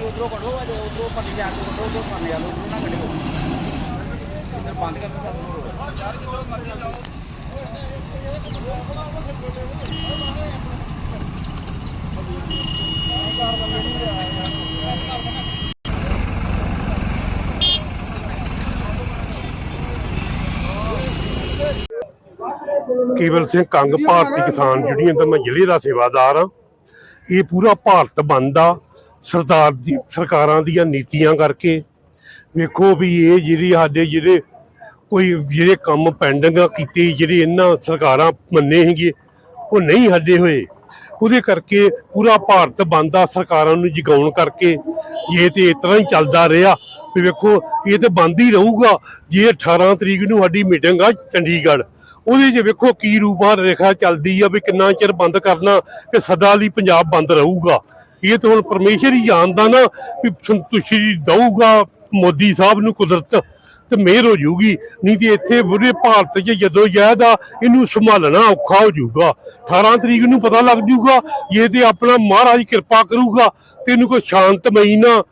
ਉਧਰੋਂ ਕੱਢੋ ਆ ਜੋ ਉਧਰੋਂ ਪੱਟੀ ਜਾ ਕੇ ਕੱਢੋ ਉਧਰੋਂ ਪਾਣੇ ਆ ਲੋ ਉਧਰੋਂ ਨਾ ਕੱਢੋ ਇੱਧਰ ਬੰਦ ਕਰ ਦੋ ਚਾਰ ਕਿਲੋ ਮਰਜ਼ੀ ਲਾਓ ਚਾਰ ਬੰਦੇ ਕੇਵਲ ਸਿੰਘ ਕੰਗ ਭਾਰਤੀ ਕਿਸਾਨ ਯੂਨੀਅਨ ਦਾ ਮੈਂ ਜ਼ਿਲ੍ਹੇ ਦਾ ਸੇਵਾਦਾਰ ਹਾਂ। ਇਹ ਪੂਰਾ ਭਾਰਤ ਬੰਦ ਸਰਦਾਰ ਦੀ, ਸਰਕਾਰਾਂ ਦੀਆਂ ਨੀਤੀਆਂ ਕਰਕੇ। ਵੇਖੋ ਵੀ ਇਹ ਜਿਹੜੀ ਸਾਡੇ ਜਿਹੜੇ ਕੋਈ ਜਿਹੜੇ ਕੰਮ ਪੈਂਡਿੰਗ ਕੀਤੇ, ਜਿਹੜੇ ਇਹਨਾਂ ਸਰਕਾਰਾਂ ਮੰਨੇ ਹੈਗੇ ਉਹ ਨਹੀਂ ਹੱਲੇ ਹੋਏ। ਉਹਦੇ ਕਰਕੇ ਪੂਰਾ ਭਾਰਤ ਬੰਦ ਸਰਕਾਰਾਂ ਨੂੰ ਜਗਾਉਣ ਕਰਕੇ। ਇਹ ਤੇ ਇਸ ਤਰ੍ਹਾਂ ਹੀ ਚੱਲਦਾ ਰਿਹਾ, ਵੀ ਵੇਖੋ, ਇਹ ਤੇ ਬੰਦ ਹੀ ਰਹੂਗਾ। ਜੇ 18 ਤਰੀਕ ਨੂੰ ਸਾਡੀ ਮੀਟਿੰਗ ਆ ਚੰਡੀਗੜ੍ਹ ਉਹਦੇ 'ਚ ਵੇਖੋ ਕੀ ਰੂਪਾਂ ਰੇਖਾ ਚੱਲਦੀ ਆ ਵੀ ਕਿੰਨਾ ਚਿਰ ਬੰਦ ਕਰਨਾ ਕਿ ਸਦਾ ਲਈ ਪੰਜਾਬ ਬੰਦ ਰਹੂਗਾ। ਇਹ ਤਾਂ ਹੁਣ ਪਰਮੇਸ਼ਰ ਹੀ ਜਾਣਦਾ ਨਾ ਵੀ ਸੰਤੁਸ਼ਟੀ ਦਊਗਾ, ਮੋਦੀ ਸਾਹਿਬ ਨੂੰ ਕੁਦਰਤ ਤੇ ਮਿਹਰ ਹੋ ਜੂਗੀ ਨਹੀਂ ਤੇ ਇੱਥੇ ਬੁਰੇ ਭਾਰਤ 'ਚ ਜਦੋਂ ਜਾਇਦਾ ਇਹਨੂੰ ਸੰਭਾਲਣਾ ਔਖਾ ਹੋ ਜਾਊਗਾ। 18 ਤਰੀਕ ਨੂੰ ਪਤਾ ਲੱਗ ਜੂਗਾ ਜੇ ਤੇ ਆਪਣਾ ਮਹਾਰਾਜ ਕਿਰਪਾ ਕਰੂਗਾ, ਤੇ ਇਹਨੂੰ ਕੋਈ ਸ਼ਾਂਤਮਈ ਨਾ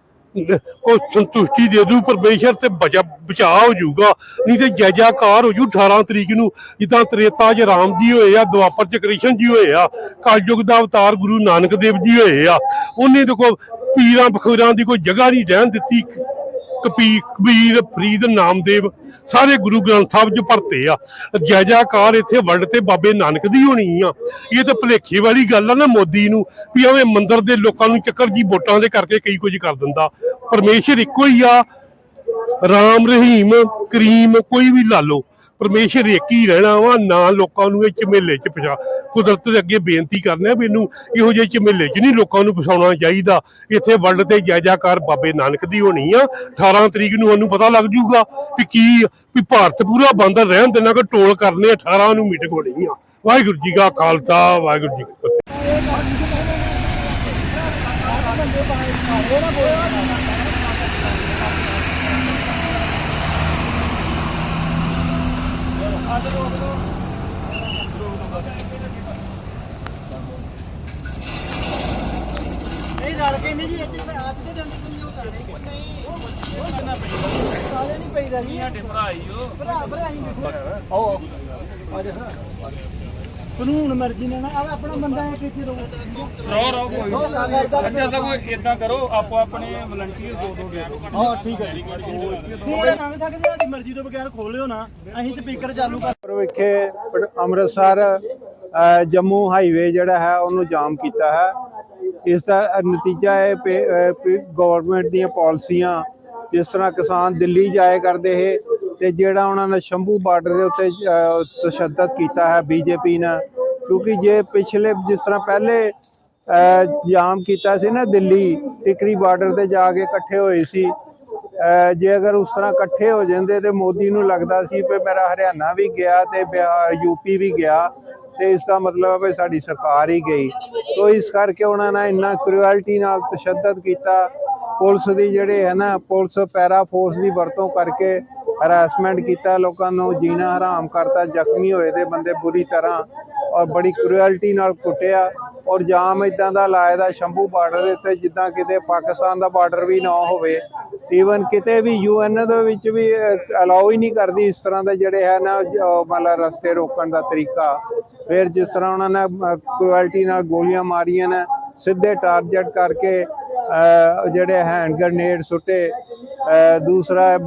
ਕੋ ਸੰਤੁਸ਼ਟੀ ਦੇ ਦੂ ਪਰਮੇਸ਼ਰ ਤੇ ਬਚਾ ਬਚਾਅ ਹੋ ਜਾਊਗਾ। ਨਹੀਂ ਤੇ ਜੈ ਜੈਕਾਰ ਹੋ ਜੂ 18 ਤਰੀਕ ਨੂੰ, ਜਿੱਦਾਂ ਤ੍ਰੇਤਾ 'ਚ ਰਾਮ ਜੀ ਹੋਏ ਆ, ਦੁਆਪਰ 'ਚ ਕ੍ਰਿਸ਼ਨ ਜੀ ਹੋਏ ਆ, ਕਲਯੁਗ ਦਾ ਅਵਤਾਰ ਗੁਰੂ ਨਾਨਕ ਦੇਵ ਜੀ ਹੋਏ ਆ। ਉਹਨੇ ਦੇਖੋ ਪੀਰਾਂ, ਬਖੂਰਾਂ ਦੀ ਕੋਈ ਜਗ੍ਹਾ ਨਹੀਂ ਰਹਿਣ ਦਿੱਤੀ। ਕਪੀ ਕਬੀਰ ਫਰੀਦ ਨਾਮਦੇਵ ਸਾਰੇ ਗੁਰੂ ਗ੍ਰੰਥ ਸਾਹਿਬ ਚ ਭਰਤੇ ਆ। ਜੈ ਜੈਕਾਰ ਇੱਥੇ ਵਰਲਡ ਤੇ ਬਾਬੇ ਨਾਨਕ ਦੀ ਹੋਣੀ ਆ। ਇਹ ਤਾਂ ਭਲੇਖੇ ਵਾਲੀ ਗੱਲ ਆ ਨਾ ਮੋਦੀ ਨੂੰ ਵੀ ਐਵੇਂ ਮੰਦਿਰ ਦੇ ਲੋਕਾਂ ਨੂੰ ਚੱਕਰ ਜੀ ਵੋਟਾਂ ਦੇ ਕਰਕੇ ਕਈ ਕੁਝ ਕਰ ਦਿੰਦਾ। ਪਰਮੇਸ਼ਰ ਇੱਕੋ ਹੀ ਆ। ਰਾਮ ਰਹੀਮ, ਕਰੀਮ, ਕੋਈ ਵੀ ਲਾ ਲਓ। ਪਰਮੇਸ਼ਰ ਇੱਕ ਹੀ ਰਹਿਣਾ ਵਾ, ਨਾ ਲੋਕਾਂ ਨੂੰ ਇਹ ਝਮੇਲੇ ਚ ਪਛਾ। ਕੁਦਰਤ ਦੇ ਅੱਗੇ ਬੇਨਤੀ ਕਰਨੇ ਵੀ ਇਹਨੂੰ ਇਹੋ ਜਿਹੇ ਝਮੇਲੇ ਚ ਨਹੀਂ ਲੋਕਾਂ ਨੂੰ ਪਛਾਉਣਾ ਚਾਹੀਦਾ। ਇੱਥੇ ਵਰਲਡ ਤੇ ਜੈ ਜੈਕਾਰ ਬਾਬੇ ਨਾਨਕ ਦੀ ਹੋਣੀ ਆ। 18 ਤਰੀਕ ਨੂੰ ਉਹਨੂੰ ਪਤਾ ਲੱਗ ਜੂਗਾ ਵੀ ਕੀ, ਵੀ ਭਾਰਤ ਪੂਰਾ ਬੰਦ ਰਹਿਣ ਦੇਣਾ ਕਿ ਟੋਲ ਕਰਨੇ 18 ਨੂੰ ਮੀਟਿੰਗ ਹੋਣੀ ਆ। ਵਾਹਿਗੁਰੂ ਜੀ ਕਾ ਖਾਲਸਾ, ਵਾਹਿਗੁਰੂ ਜੀ ਕੀ ਫਤਿਹ। ਨਹੀਂ ਰਲ ਕੇ ਨਹੀਂ ਜੀ ਇੱਥੇ ਅੱਜ ਦੇ ਦਿਨ ਕੋਈ ਉਹ ਕਰਨੇ ਨਹੀਂ। ਸਾਰੇ ਨਹੀਂ ਪਈਦਾ ਜੀ। ਸਾਡੇ ਭਰਾ ਹੀ ਉਹ ਭਰਾ ਭਰਾ ਹੀ ਵੇਖੋ ਆਓ। ਆ ਜਾ ਕਾਨੂੰਨ ਮਰਜ਼ੀ ਨਾਲ ਨਾ ਆਹ ਆਪਣਾ ਬੰਦਾ ਹੈ ਕਿੱਥੇ ਰਹੋ? ਰੋ ਰੋ ਕੋਈ ਉਹ ਕਰਦਾ ਅੱਛਾ ਤਾਂ ਕੋਈ ਇਦਾਂ ਕਰੋ ਆਪੋ ਆਪਣੇ ਵਲੰਟੀਅਰ ਦੋ ਦੋ ਦੇ ਦਿਓ। ਹਾਂ ਠੀਕ ਹੈ ਠੀਕ ਹੈ ਲੰਘ ਸਕਦੇ ਸਾਡੀ ਮਰਜ਼ੀ ਤੋਂ ਬਗੈਰ ਖੋਲਿਓ ਨਾ। ਅਸੀਂ ਸਪੀਕਰ ਚਾਲੂ ਕਰ ਪਰ ਵਿਖੇ ਪ- ਅੰਮ੍ਰਿਤਸਰ ਜੰਮੂ ਹਾਈਵੇ ਜਿਹੜਾ ਹੈ ਉਹਨੂੰ ਜਾਮ ਕੀਤਾ ਹੈ। ਇਸ ਦਾ ਨਤੀਜਾ ਹੈ ਗਵਰਨਮੈਂਟ ਦੀਆਂ ਪਾਲਿਸੀਆਂ ਜਿਸ ਤਰ੍ਹਾਂ ਕਿਸਾਨ ਦਿੱਲੀ ਜਾਏ ਕਰਦੇ ਹੈ ਤੇ ਜਿਹੜਾ ਉਹਨਾਂ ਨੇ ਸ਼ੰਭੂ ਬਾਰਡਰ ਦੇ ਉੱਤੇ ਤਸ਼ੱਦਦ ਕੀਤਾ ਹੈ ਬੀਜੇਪੀ ਨੇ, ਕਿਉਂਕਿ ਜੇ ਪਿਛਲੇ ਜਿਸ ਤਰ੍ਹਾਂ ਪਹਿਲੇ ਜਾਮ ਕੀਤਾ ਸੀ ਨਾ ਦਿੱਲੀ, ਟਿਕਰੀ ਬਾਰਡਰ ਤੇ ਜਾ ਕੇ ਇਕੱਠੇ ਹੋਏ ਸੀ ਜੇ ਅਗਰ ਉਸ ਤਰ੍ਹਾਂ ਇਕੱਠੇ ਹੋ ਜਾਂਦੇ ਤੇ ਮੋਦੀ ਨੂੰ ਲੱਗਦਾ ਸੀ ਕਿ ਮੇਰਾ ਹਰਿਆਣਾ ਵੀ ਗਿਆ ਤੇ ਯੂਪੀ ਵੀ ਗਿਆ ਤੇ ਇਸ ਦਾ ਮਤਲਬ ਹੈ ਵੀ ਸਾਡੀ ਸਰਕਾਰ ਹੀ ਗਈ। ਤੋਂ ਇਸ ਕਰਕੇ ਉਹਨਾਂ ਨੇ ਇੰਨਾ ਕ੍ਰੂਅਲਟੀ ਨਾਲ ਤਸ਼ੱਦਦ ਕੀਤਾ। ਪੁਲਿਸ ਦੀ ਜਿਹੜੇ ਹੈ ਨਾ, ਪੁਲਿਸ ਪੈਰਾ ਫੋਰਸ ਦੀ ਵਰਤੋਂ ਕਰਕੇ ਹਰਾਸਮੈਂਟ ਕੀਤਾ ਲੋਕਾਂ ਨੂੰ, ਜੀਣਾ ਹਰਾਮ ਕਰਤਾ, ਜ਼ਖਮੀ ਹੋਏ ਦੇ ਬੰਦੇ ਬੁਰੀ ਤਰ੍ਹਾਂ ਔਰ ਬੜੀ ਕ੍ਰੂਅਲਟੀ ਨਾਲ ਕੁੱਟਿਆ। ਔਰ ਜਾਮ ਇਦਾਂ ਦਾ ਲਾਇਆ ਦਾ ਸ਼ੰਭੂ ਬਾਰਡਰ ਦੇ ਉੱਤੇ, ਜਿੱਦਾਂ ਕਿਤੇ ਪਾਕਿਸਤਾਨ ਦਾ ਬਾਰਡਰ ਵੀ ਨਾ ਹੋਵੇ। ਈਵਨ ਕਿਤੇ ਵੀ ਯੂਐਨ ਦੇ ਵਿੱਚ ਵੀ ਅਲਾਉ ਹੀ ਨਹੀਂ ਕਰਦੀ ਇਸ ਤਰ੍ਹਾਂ ਦੇ ਜਿਹੜੇ ਹੈ ਨਾ ਮਤਲਬ ਰਸਤੇ ਰੋਕਣ ਦਾ ਤਰੀਕਾ। ਫਿਰ ਜਿਸ ਤਰ੍ਹਾਂ ਉਹਨਾਂ ਨੇ ਕ੍ਰੂਅਲਟੀ ਨਾਲ ਗੋਲੀਆਂ ਮਾਰੀਆਂ ਨੇ, ਸਿੱਧੇ ਟਾਰਗੇਟ ਕਰਕੇ ਜਿਹੜੇ ਹੈਂਡ ਗ੍ਰਨੇਡ ਸੁੱਟੇ ਦੂਸਰਾ ਹੈ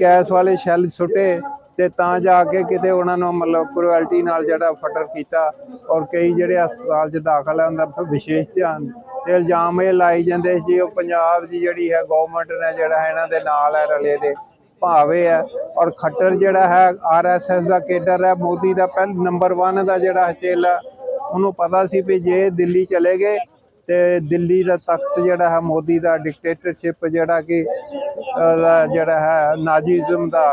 ਗੈਸ ਵਾਲੇ ਸ਼ੈਲ ਸੁੱਟੇ ਤੇ ਤਾਂ ਜਾ ਕੇ ਕਿਤੇ ਉਹਨਾਂ ਨੂੰ ਮਤਲਬ ਕ੍ਰੂਅਲਟੀ ਨਾਲ ਜਿਹੜਾ ਫਟਰ ਕੀਤਾ ਔਰ ਕਈ ਜਿਹੜੇ ਹਸਪਤਾਲ 'ਚ ਦਾਖਲ ਹੈ ਉਹਨਾਂ ਦਾ ਵਿਸ਼ੇਸ਼ ਧਿਆਨ ਤੇ ਇਲਜ਼ਾਮ ਇਹ ਲਾਈ ਜਾਂਦੇ ਜੀ ਉਹ ਪੰਜਾਬ ਦੀ ਜਿਹੜੀ ਹੈ ਗਵਰਨਮੈਂਟ ਨੇ ਜਿਹੜਾ ਹੈ, ਇਹਨਾਂ ਦੇ ਨਾਲ ਹੈ ਰਲੇ ਦੇ। ਭਾਵੇ ਹੈ ਔਰ ਖੱਟਰ ਜਿਹੜਾ ਹੈ ਆਰਐਸਐਸ ਦਾ ਕੇਡਰ ਹੈ, ਮੋਦੀ ਦਾ ਪਹਿਲ ਨੰਬਰ 1 ਦਾ ਜਿਹੜਾ ਚੇਲਾ ਉਹਨੂੰ ਪਤਾ ਸੀ ਵੀ ਜੇ ਦਿੱਲੀ ਚਲੇ ਗਏ ਤੇ ਦਿੱਲੀ ਦਾ ਤਖਤ ਜਿਹੜਾ ਹੈ, ਮੋਦੀ ਦਾ ਡਿਕਟੇਟਰਸ਼ਿਪ ਜਿਹੜਾ ਕਿ ਜਿਹੜਾ ਹੈ, ਨਾਜ਼ੀਜ਼ਮ ਦਾ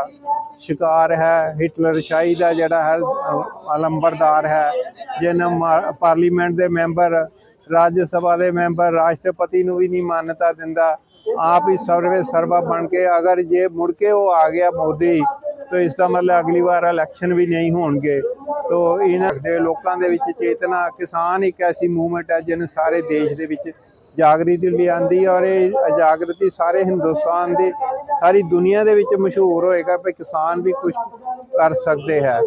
ਸ਼ਿਕਾਰ ਹੈ ਹਿਟਲਰ ਸ਼ਾਹੀ ਦਾ ਜਿਹੜਾ ਹੈ ਅਲੰਬਰਦਾਰ ਹੈ ਜਿਹਨਾਂ ਮਾ- ਪਾਰਲੀਮੈਂਟ ਦੇ ਮੈਂਬਰ ਰਾਜ ਸਭਾ ਦੇ ਮੈਂਬਰ ਰਾਸ਼ਟਰਪਤੀ ਨੂੰ ਵੀ ਨਹੀਂ ਮਾਨਤਾ ਦਿੰਦਾ ਆਪ ਹੀ ਸਰਵੇ ਸਰਵਾ ਬਣ ਕੇ, ਅਗਰ ਜੇ ਮੁੜ ਕੇ ਉਹ ਆ ਗਿਆ ਮੋਦੀ, ਤਾਂ ਇਸ ਦਾ ਮਤਲਬ ਅਗਲੀ ਵਾਰ ਇਲੈਕਸ਼ਨ ਵੀ ਨਹੀਂ ਹੋਣਗੇ। ਤੋ ਇਹਨਾਂ ਦੇ ਲੋਕਾਂ ਦੇ ਵਿੱਚ ਚੇਤਨਾ, ਕਿਸਾਨ ਇੱਕ ਐਸੀ ਮੂਵਮੈਂਟ ਹੈ ਜਿਹਨੇ ਸਾਰੇ ਦੇਸ਼ ਦੇ ਵਿੱਚ ਜਾਗਰਤੀ ਲਿਆਂਦੀ ਔਰ ਇਹ ਜਾਗਰਤੀ ਸਾਰੇ ਹਿੰਦੁਸਤਾਨ ਦੇ, ਸਾਰੀ ਦੁਨੀਆ ਦੇ ਵਿੱਚ ਮਸ਼ਹੂਰ ਹੋਏਗਾ ਕਿ ਕਿਸਾਨ ਵੀ ਕੁਝ ਕਰ ਸਕਦੇ ਹੈ।